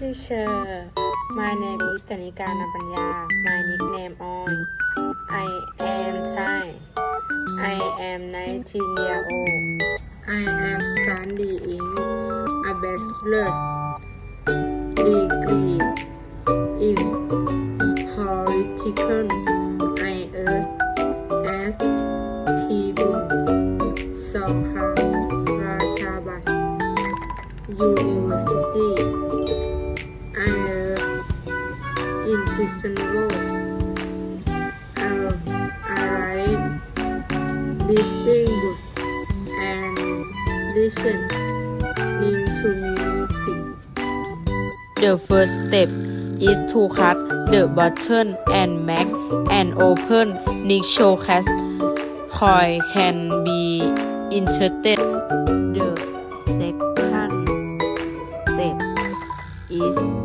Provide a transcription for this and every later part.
teacher my name is กนิการนปัญญา my nickname on I am Thai I am 19 year old I am studying a bachelor's degree in political science as ทีบุญส in Pisanogo um, I I write reading and listening to music The first step is to cut the button and make an open niche showcase coin can be inserted. The second step is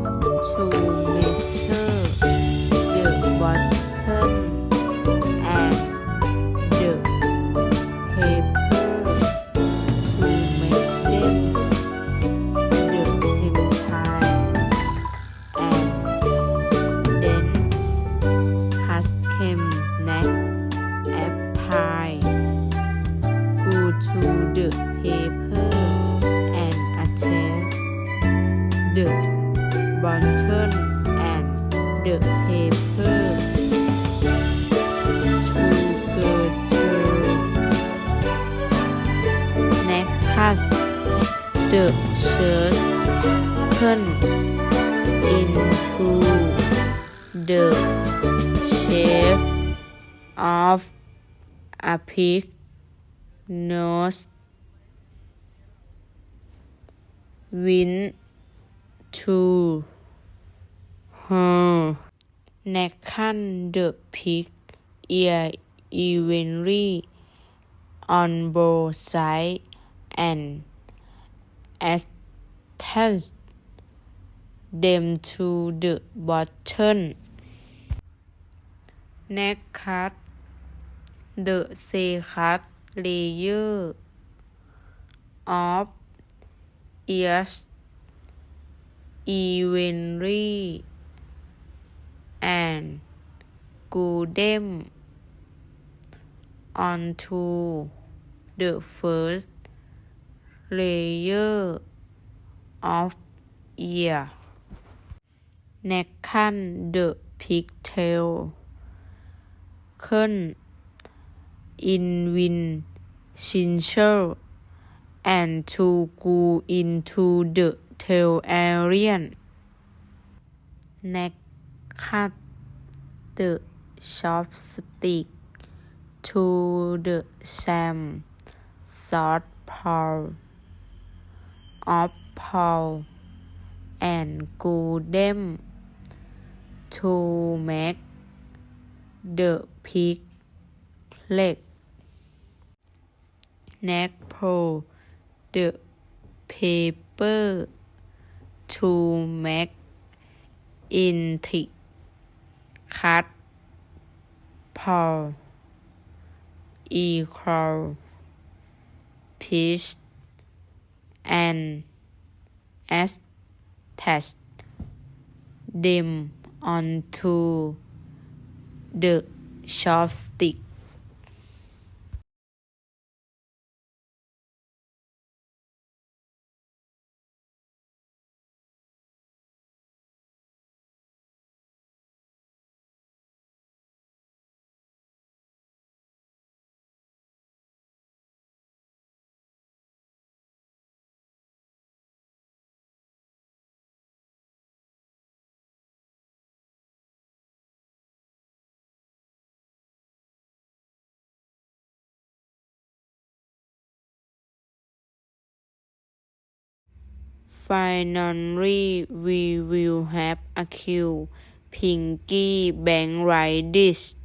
the button and the paper together next cast the shirt turn into the shape of a pig nose Wind. To her neck the pig ear evenly on both sides and attach them to the button. Neck cut the second layer of ears evenly and glue them onto the first layer of ear. Neck the pigtail curl in win chinchel and to glue into the tail area. Neck cut the chopstick to the sham short pole of pole and glue them to make the pig leg. Neck pull the paper to make cut pole equal pitch and attach them onto the chopstick. Finally, we will have a cute pinky bank like this.